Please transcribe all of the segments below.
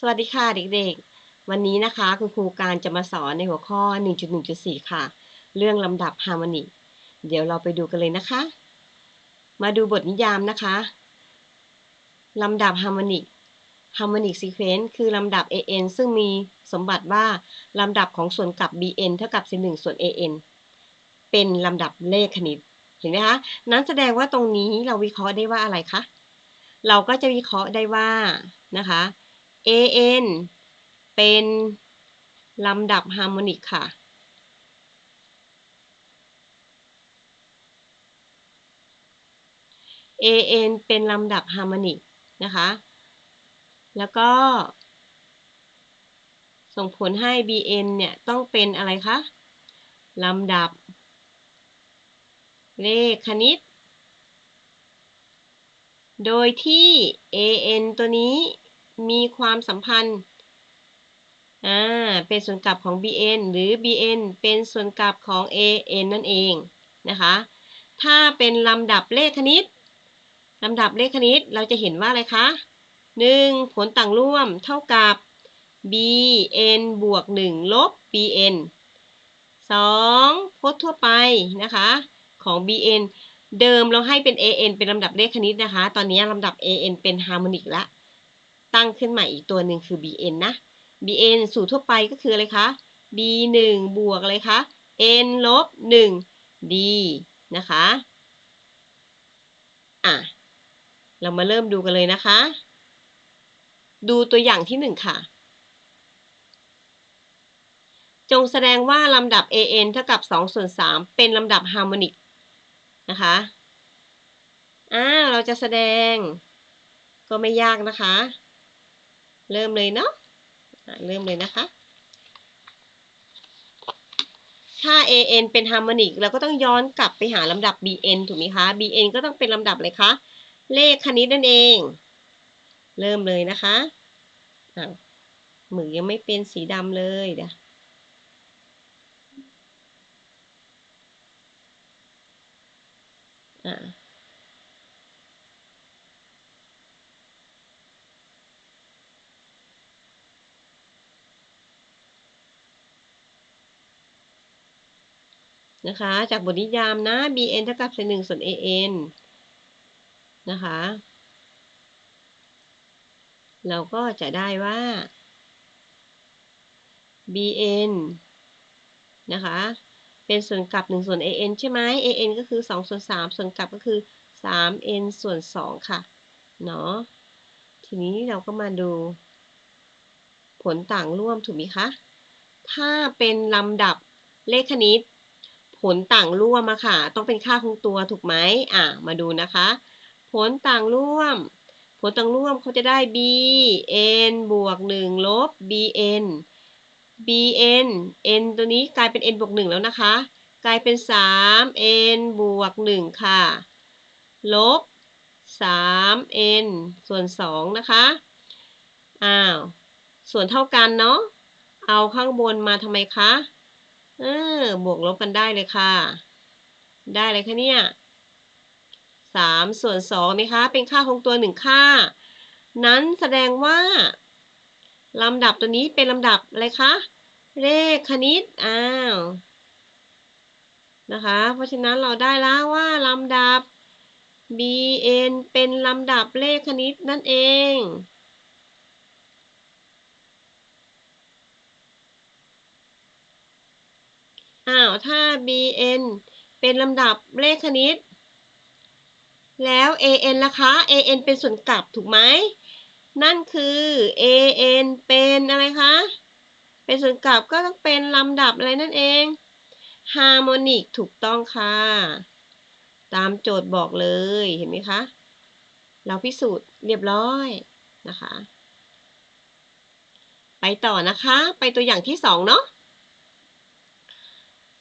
สวัสดีค่ะเด็กๆ วันนี้นะคะคุณครูการจะมาสอนในหัวข้อ 1.1.4 ค่ะ เรื่องลำดับฮาร์โมนิกเดี๋ยวเราไปดูกันเลยนะคะ มาดูบทนิยามนะคะลำดับฮาร์โมนิกฮาร์โมนิกซีเควนซ์คือลำดับ an ซึ่งมีสมบัติว่าลำดับของส่วนกลับ bn เท่ากับ1ส่วน an เป็นลำดับเลขคณิต เห็นไหมคะ นั้นแสดงว่าตรงนี้เราวิเคราะห์ได้ว่าอะไรคะ เราก็จะวิเคราะห์ได้ว่านะคะ an เป็นลำดับฮาร์โมนิกค่ะ an เป็นลำดับฮาร์โมนิกนะคะ แล้วก็ ส่งผลให้ bn เนี่ย ต้องเป็นอะไรคะลำดับ เลขคณิต โดยที่ an ตัวนี้ มีความสัมพันธ์อ่าเป็นส่วนกลับของ bn หรือ bn เป็นส่วนกลับของ an นั่นเองนะคะ ถ้าเป็นลำดับเลขคณิตลำดับเลขคณิตเราจะเห็นว่าอะไรคะ 1. ผลต่างร่วมเท่ากับ bn บวก 1 ลบ bn 2. พจน์ทั่วไปนะคะของ bn เดิมเราให้เป็น an เป็นลำดับเลขคณิตนะคะ ตอนนี้ลำดับ an เป็นฮาร์โมนิกละ ตั้งขึ้นใหม่อีกตัวหนึ่งคือ bn นะ bn สูตรทั่วไปก็คืออะไรคะ b 1บวกอะไรคะ n ลบ 1 d นะคะ อะ เรามาเริ่มดูกันเลยนะคะ ดูตัวอย่างที่หนึ่งค่ะ จงแสดงว่าลำดับ an เท่ากับ2ส่วน3เป็นลำดับฮาร์โมนิกนะคะ อ่า เราจะแสดงก็ไม่ยากนะคะ เริ่มเลยเนาะเริ่มเลยนะคะ ถ้า an เป็นฮาร์โมนิกเราก็ต้องย้อนกลับไปหาลำดับ bn ถูกไหมคะ bn ก็ต้องเป็นลำดับเลยคะ เลขคณิตนั่นเอง เริ่มเลยนะคะอ่ามือยังไม่เป็นสีดำเลยเดี๋ยวอ่า นะคะ จากบทนิยามนะ bn เท่ากับเศษหนึ่งส่วน an นะคะ เราก็จะได้ว่า bn นะคะ เป็นส่วนกลับ1ส่วน an ใช่ไหม an ก็คือ 2 ส่วน 3 ส่วนกลับก็คือ 3n ส่วน 2 ค่ะ เนาะ ทีนี้เราก็มาดูผลต่างร่วมถูกไหมคะ ถ้าเป็นลำดับเลขคณิต ผลต่างร่วมอะค่ะ ต้องเป็นค่าคงตัวถูกไหมอะ มาดูนะคะ ผลต่างร่วม ผลต่างร่วมเขาจะได้ b n บวก1ลบ b n b n n ตัวนี้กลายเป็น n บวก1แล้วนะคะ กลายเป็น 3 n บวก1ค่ะ ลบ 3 n ส่วน 2 นะคะ อ้าว ส่วนเท่ากันเนาะ เอาข้างบนมาทำไมคะ เออบวกลบกันได้เลยค่ะ ได้เลยค่ะเนี่ยสามส่วนสองไหมคะ เป็นค่าคงตัวหนึ่งค่า นั้นแสดงว่าลำดับตัวนี้เป็นลำดับอะไรคะ เลขคณิต อ้าว นะคะ เพราะฉะนั้นเราได้แล้วว่าลำดับ bn เป็นลำดับเลขคณิตนั่นเอง อ้าวถ้า bn เป็นลำดับเลขคณิต แล้ว an ล่ะคะ an เป็นส่วนกลับถูกไหม นั่นคือ an เป็นอะไรคะ เป็นส่วนกลับก็ต้องเป็นลำดับอะไรนั่นเองฮาร์โมนิกถูกต้องค่ะ ตามโจทย์บอกเลยเห็นไหมคะ เราพิสูจน์เรียบร้อยนะคะ ไปต่อนะคะ ไปตัวอย่างที่สองเนาะ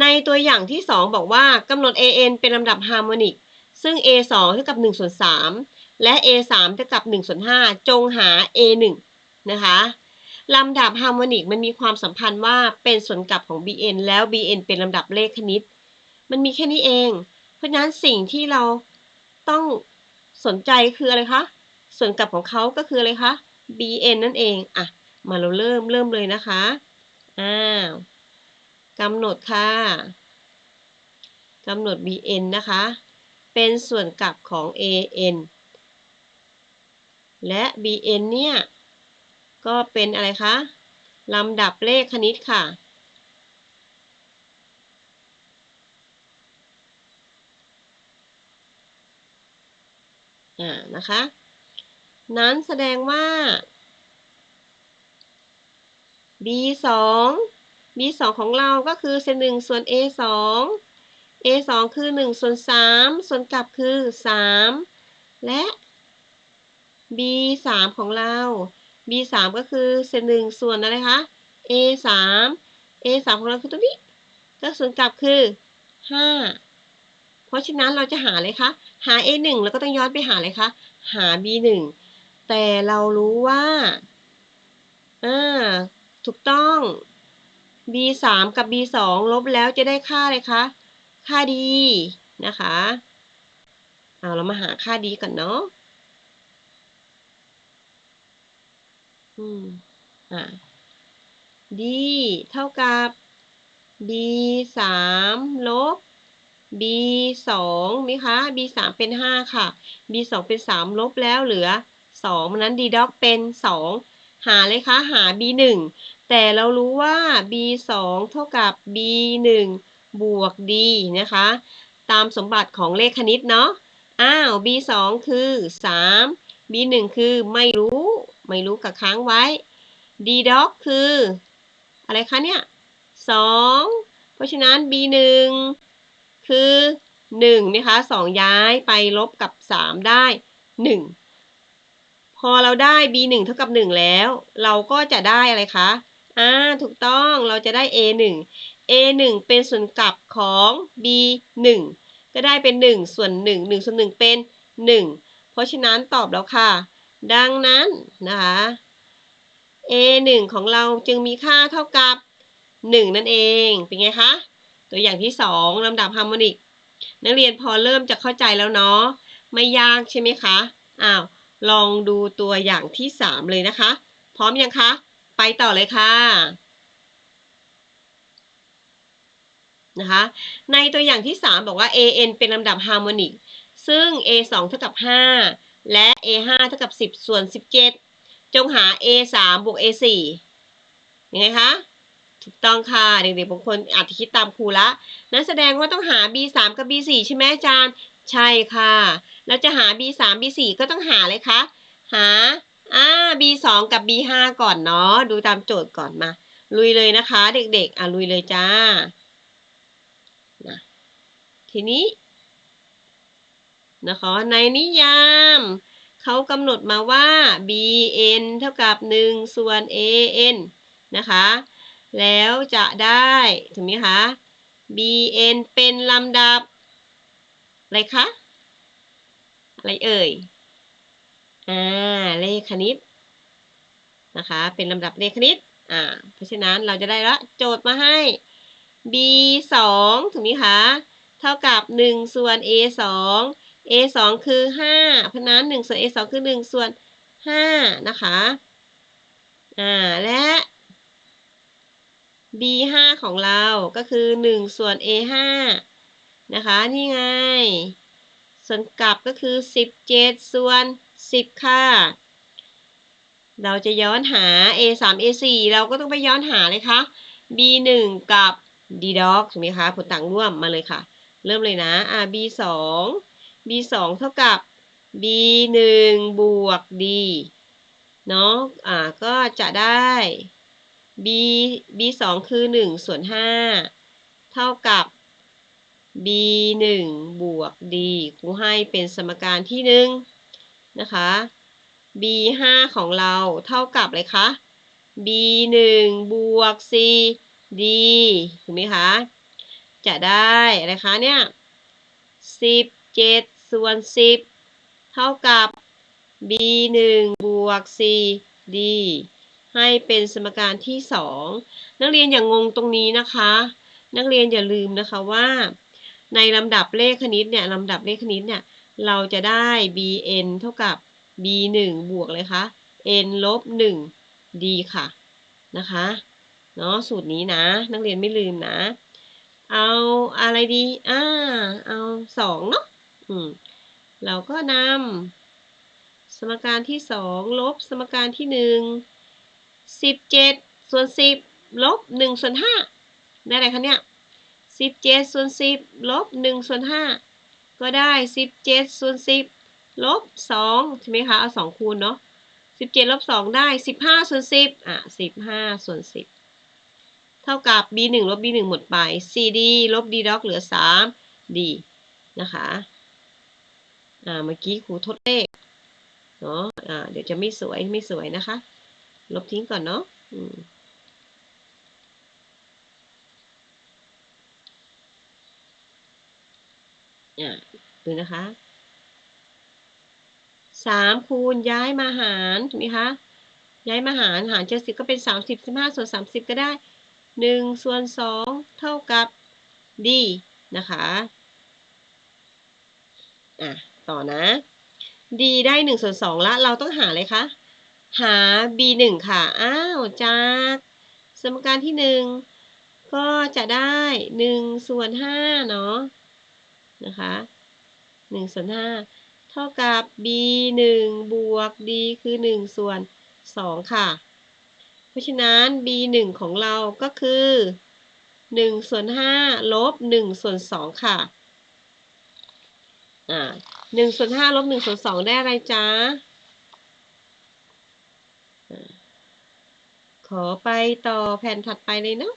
ในตัวอย่างที่ 2 บอกว่ากำหนด an เป็นลำดับฮาร์โมนิก ซึ่ง a 2เท่ากับ1ส่วน3และ a 3เท่ากับ1ส่วน5จงหา a 1นะคะลำดับฮาร์โมนิกมันมีความสัมพันธ์ว่าเป็นส่วนกลับของ bn แล้ว bn เป็นลำดับเลขคณิต มันมีแค่นี้เอง เพราะฉะนั้นสิ่งที่เราต้องสนใจคืออะไรคะ ส่วนกลับของเขาก็คืออะไรคะ bn นั่นเอง อะ มาเราเริ่มเริ่มเลยนะคะ อ้าว กำหนดค่ะกำหนด bn นะคะ เป็นส่วนกลับของ an และ bn เนี่ย ก็เป็นอะไรคะลำดับเลขคณิตค่ะ อ่า นะคะ นั้นแสดงว่า b 2 b 2ของเราก็คือเศษหนึ่งส่วน a 2 a 2คือ1ส่วน3ส่วนกลับคือ 3 และ b 3ของเรา b 3ก็คือเศษหนึ่งส่วนอะไรคะ a 3 a 3ของเราคือตัวนี้ก็ส่วนกลับคือ 5 เพราะฉะนั้นเราจะหาเลยคะหา a 1แล้วก็ต้องย้อนไปหาเลยคะหา b 1แต่เรารู้ว่าอ่าถูกต้อง b 3กับ b 2ลบแล้วจะได้ค่าอะไรคะ ค่าดีนะคะ เอาเรามาหาค่าดีก่อนเนาะ อืม อ่า d เท่ากับ b 3ลบ b 2ไหมคะ b 3เป็น 5 ค่ะ b 2เป็น 3 ลบแล้วเหลือ2มันนั้น d ด็อกเป็น 2 หาเลยคะ หา b 1 แต่เรารู้ว่า b 2เท่ากับ b 1บวก d นะคะ ตามสมบัติของเลขคณิตเนาะ อ้าว b 2คือ 3 b 1คือไม่รู้ ไม่รู้กับค้างไว้ d ด็อกคือ อะไรคะเนี่ย 2 เพราะฉะนั้น b 1คือ1นะคะ 2 ย้ายไปลบกับ 3 ได้ 1 พอเราได้ b 1เท่ากับ 1 แล้ว เราก็จะได้อะไรคะ อ่าถูกต้องเราจะได้ a 1 a 1เป็นส่วนกลับของ b 1ก็ได้เป็น 1 ส่วน 1 1ส่วน1เป็น 1 เพราะฉะนั้นตอบแล้วค่ะ ดังนั้นนะคะ a 1ของเราจึงมีค่าเท่ากับ 1 นั่นเองเป็นไงคะตัวอย่างที่ 2ลำดับฮาร์โมนิกนักเรียนพอเริ่มจะเข้าใจแล้วเนาะไม่ยากใช่ไหมคะอ้าวลองดูตัวอย่างที่ 3 เลยนะคะ พร้อมยังคะ ไปต่อเลยค่ะนะคะในตัวอย่างที่ 3 บอกว่า an เป็นลำดับฮาร์โมนิก ซึ่ง a 2เท่ากับ 5 และ a 5เท่ากับ 10 ส่วน 17 จงหา a 3บวก a 4ยังไงคะ ถูกต้องค่ะ เด็กๆบางคนอาจจะคิดตามครูละ นั่นแสดงว่าต้องหา b 3กับ b 4ใช่ไหมอาจารย์ ใช่ค่ะ แล้วจะหา b 3 b 4ก็ต้องหาเลยคะ หา อ่า b 2 กับ b 5 ก่อนเนาะ ดูตามโจทย์ก่อนมา ลุยเลยนะคะ เด็กๆ อะลุยเลยจ้านะทีนี้ นะคะ ในนิยามเขากำหนดมาว่า bn เท่ากับ 1 ส่วน an นะคะ แล้วจะได้ถูกไหมคะ bn เป็นลำดับ อะไรคะ อะไรเอ่ย อ่าเลขคณิตนะคะ เป็นลำดับเลขคณิตอ่าเพราะฉะนั้นเราจะได้ละโจทย์มาให้ b 2ถูกไหมคะ เท่ากับ 1 ส่วน a 2 a 2คือ 5 เพราะนั้น 1 ส่วน a 2คือ 1 ส่วน 5 นะคะ อ่า และ b 5ของเราก็คือ 1 ส่วน a 5นะคะ นี่ไง ส่วนกลับก็คือ 17 ส่วน 10 ค่ะ เราจะย้อนหา a 3 a 4เราก็ต้องไปย้อนหาเลยค่ะ b 1กับ d dog ถูกไหมคะ ผลต่างร่วมมาเลยค่ะ เริ่มเลยนะ อ่า b 2 b 2เท่ากับ b 1บวก d เนาะอ่า ก็จะได้ b b 2คือ 1 ส่วน 5 เท่ากับ b 1บวก d ครูให้เป็นสมการที่ 1 นะคะ b 5ของเราเท่ากับเลยคะ b 1บวก c d ถูกไหมคะ จะได้อะไรคะเนี่ย17ส่วน 10 เท่ากับ b 1บวก c d ให้เป็นสมการที่ 2 นักเรียนอย่างงงตรงนี้นะคะ นักเรียนอย่าลืมนะคะว่า ในลำดับเลขคณิตเนี่ยลำดับเลขคณิตเนี่ย เราจะได้ bn เท่ากับ b 1บวกเลยคะ n ลบ1ดีค่ะ นะคะ เนาะสูตรนี้นะ นักเรียนไม่ลืมนะ เอาอะไรดี อ่า เอาสองเนาะ อืม เราก็นำสมการที่สองลบสมการที่หนึ่งสิบเจ็ดส่วนสิบลบหนึ่งส่วนห้าได้อะไรคะเนี่ยสิบเจ็ดส่วนสิบลบหนึ่งส่วนห้า ก็ได้สิบเจ็ดส่วนสิบลบสองใช่ไหมคะ เอาสองคูณเนาะสิบเจ็ดลบสองได้สิบห้าส่วนสิบอะสิบห้าส่วนสิบเท่ากับ b หนึ่งลบ b หนึ่งหมดไป cd ลบ d ด็อกเหลือสาม d นะคะอ่าเมื่อกี้ครูทดเลขเนาะอ่าเดี๋ยวจะไม่สวยไม่สวยนะคะ ลบทิ้งก่อนเนาะอืม อ่าดูนะคะสามคูณย้ายมาหารถูกไหมคะ ย้ายมาหารหารเจ็ดสิบก็เป็นสามสิบสิบห้าส่วนสามสิบก็ได้หนึ่งส่วนสองเท่ากับ d นะคะอะต่อนะ d ได้หนึ่งส่วนสองละเราต้องหาอะไรคะหา b หนึ่งค่ะ อ้าวจากสมการที่หนึ่งก็จะได้หนึ่งส่วนห้าเนาะ นะคะหนึ่งส่วนห้าเท่ากับ b หนึ่งบวก d คือหนึ่งส่วนสองค่ะ เพราะฉะนั้น b หนึ่งของเราก็คือหนึ่งส่วนห้าลบหนึ่งส่วนสองค่ะ อ่าหนึ่งส่วนห้าลบหนึ่งส่วนสองได้อะไรจ๊ะขอไปต่อแผ่นถัดไปเลยเนาะ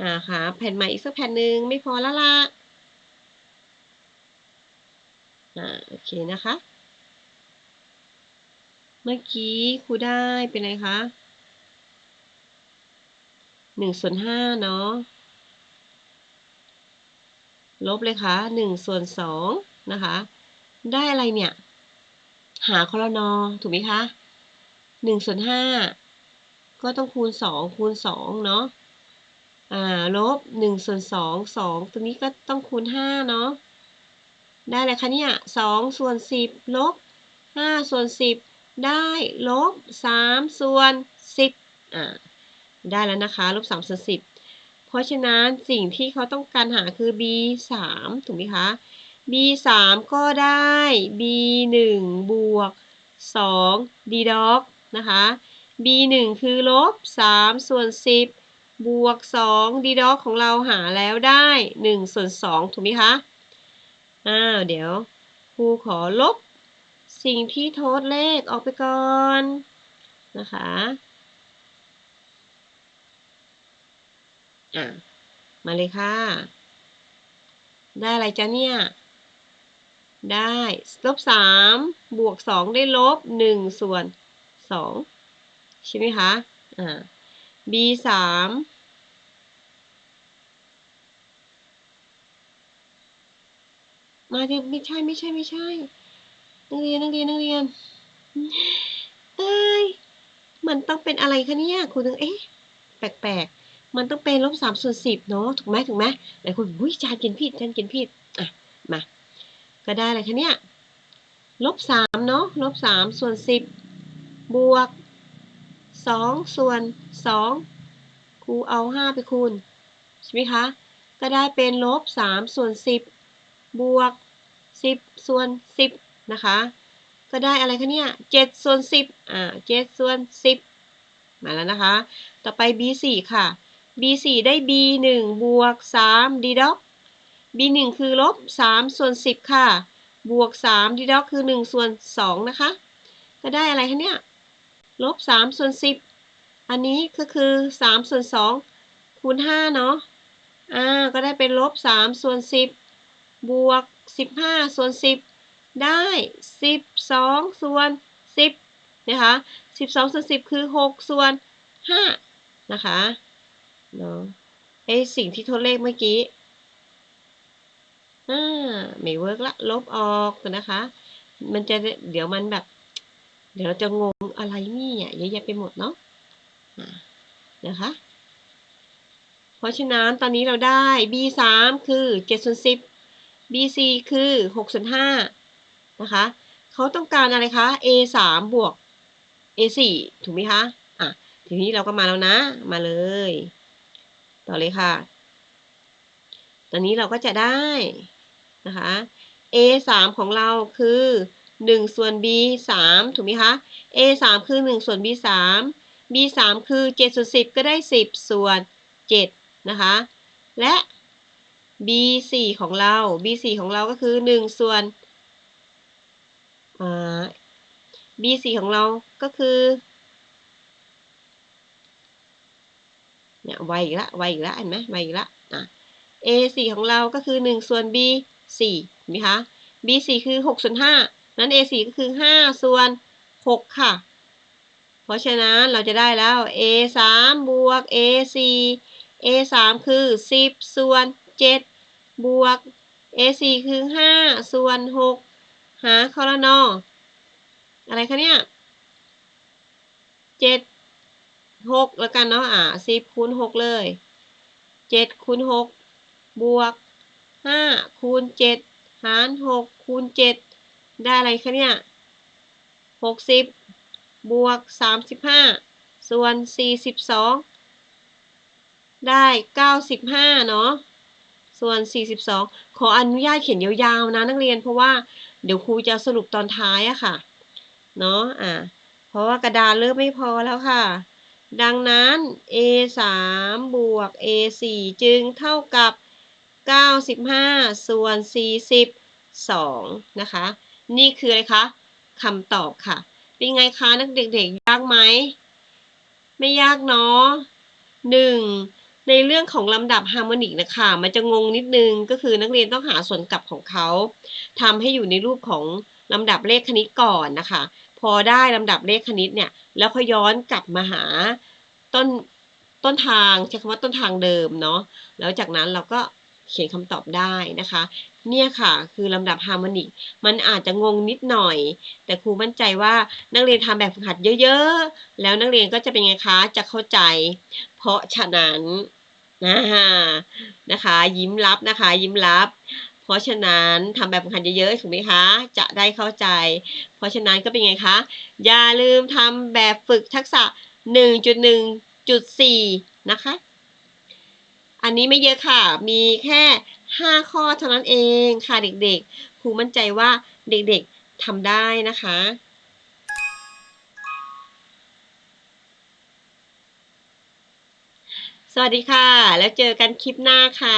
อ่าค่ะ แผ่นใหม่อีกสักแผ่นหนึ่งไม่พอล้วละ อ่าโอเคนะคะ เมื่อกี้ครูได้เป็นไงคะหนึ่งส่วนห้าเนาะลบเลยค่ะหนึ่งส่วนสองนะคะ ได้อะไรเนี่ย หาคอลนอถูกไหมคะหนึ่งส่วนห้าก็ต้องคูณสองคูณสองเนาะอ่าลบหนึ่งส่วนสองสองตรงนี้ก็ต้องคูณห้าเนาะ ได้เลยคะเนี่ยสองส่วนสิบลบห้าส่วนสิบได้ลบสามส่วนสิบอ่าได้แล้วนะคะลบสามส่วนสิบเพราะฉะนั้นสิ่งที่เขาต้องการหาคือ b สามถูกไหมคะ b สามก็ได้ b หนึ่งบวกสอง d ด็อกนะคะ b หนึ่งคือลบสามส่วนสิบบวกสอง d ด็อกของเราหาแล้วได้หนึ่งส่วนสองถูกไหมคะ อ้าว เดี๋ยวครูขอลบสิ่งที่โทษเลขออกไปก่อนนะคะอะมาเลยค่ะ ได้อะไรจ๊ะเนี่ย ได้ลบสามบวกสองได้ลบหนึ่งส่วนสองใช่ไหมคะอ่า b สาม มาเดี๋ยวไม่ใช่ไม่ใช่ไม่ใช่นักเรียนนักเรียนนักเรียนเอ้ยมันต้องเป็นอะไรคะเนี่ยครูถึงเอ๊ะแปลกๆมันต้องเป็นลบสามส่วนสิบเนาะถูกไหมถูกไหมหลายคนอุ้ยจานเขียนผิดจานเขียนผิดอะมาก็ได้อะไรคะเนี่ยลบสามเนาะลบสามส่วนสิบบวกสองส่วนสองครูเอาห้าไปคูณใช่ไหมคะก็ได้เป็นลบสามส่วนสิบ บวกสิบส่วนสิบนะคะ ก็ได้อะไรคะเนี่ยเจ็ดส่วนสิบอ่าเจ็ดส่วนสิบมาแล้วนะคะ ต่อไป b สี่ค่ะ b สี่ได้ b หนึ่งบวกสาม d ด็อก b หนึ่งคือลบสามส่วนสิบค่ะ บวกสาม d ด็อกคือหนึ่งส่วนสองนะคะ ก็ได้อะไรคะเนี่ยลบสามส่วนสิบอันนี้ก็คือสามส่วนสองคูณห้าเนาะอ่า ก็ได้เป็นลบสามส่วนสิ บวกสิบห้าส่วนสิบได้สิบสองส่วนสิบนะคะสิบสองส่วนสิบคือหกส่วนห้านะคะเนาะไอสิ่งที่ทดเลขเมื่อกี้อ่าไม่เวิร์กละ ลบออกนะคะ มันจะเดี๋ยวมันแบบ เดี๋ยวเราจะงงอะไรนี่อะเยอะแยะไปหมดเนาะนะคะ เพราะฉะนั้นตอนนี้เราได้ b สามคือเจ็ดส่วนสิบ BC คือ6ส่วน5นะคะเขาต้องการอะไรคะ A 3บวก A 4ถูกไหมคะอะทีนี้เราก็มาแล้วนะ มาเลย ต่อเลยค่ะ ตอนนี้เราก็จะได้นะคะ a 3ของเราคือ1ส่วน b 3ถูกไหมคะ a 3คือ1ส่วน b 3 b 3คือ7ส่วน10 ก็ได้ 10 ส่วน7นะคะ และ b 4ของเรา b 4ของเราก็คือ1ส่วน b 4ของเราก็คือเนี่ยไวอีกละไวอีกละเห็นไหมไวอีกละอะ a 4ของเราก็คือ1ส่วน b 4เห็นไหมคะ b 4คือ6ส่วน5นั้น a 4ก็คือ5ส่วน6ค่ะ เพราะฉะนั้นเราจะได้แล้ว a 3บวก a 4 a 3คือ10ส่วน 7 บวก a 4 คือ 5 ส่วน 6 หาคอรนออะไรคะเนี่ย 7 6 แล้วกันเนาะอ่า10คูณ6เลย 7คูณ6บวก 5 คูณ 7 หาร 6 คูณ 7 ได้อะไรคะเนี่ย 60 บวก 35 ส่วน 42ได้ 95 เนาะ ส่วน 42 ขออนุญาตเขียนยาวๆนะนักเรียนเพราะว่าเดี๋ยวครูจะสรุปตอนท้ายอะค่ะ เนาะอ่าเพราะว่ากระดานเริ่มไม่พอแล้วค่ะ ดังนั้น a 3บวก a 4จึงเท่ากับ 95 ส่วน 42 นะคะ นี่คืออะไรคะคำตอบค่ะ เป็นไงคะนักเด็กๆ ยากไหม ไม่ยากเนาะหนึ่ง ในเรื่องของลำดับฮาร์โมนิกนะคะมันจะงงนิดนึงก็คือนักเรียนต้องหาส่วนกลับของเขาทำให้อยู่ในรูปของลำดับเลขคณิตก่อนนะคะ พอได้ลำดับเลขคณิตเนี่ยแล้วก็ย้อนกลับมาหาต้นต้นทางใช้คำว่าต้นทางเดิมเนาะแล้วจากนั้นเราก็เขียนคำตอบได้นะคะ เนี่ยค่ะคือลำดับฮาร์โมนิกมันอาจจะงงนิดหน่อย แต่ครูมั่นใจว่านักเรียนทำแบบฝึกหัดเยอะๆ แล้วนักเรียนก็จะเป็นไงคะจะเข้าใจ เพราะฉะนั้น นะนะคะ ยิ้มรับนะคะ ยิ้มรับ เพราะฉะนั้นทำแบบฝึกหัดเยอะๆถูกไหมคะ จะได้เข้าใจ เพราะฉะนั้นก็เป็นไงคะ อย่าลืมทำแบบฝึกทักษะ 1.1.4 นะคะ อันนี้ไม่เยอะค่ะ มีแค่ 5 ข้อเท่านั้นเองค่ะเด็กๆครูมั่นใจว่าเด็กๆทำได้นะคะ ส วัสดีค่ะ แล้วเจอกันคลิปหน้าค่ะ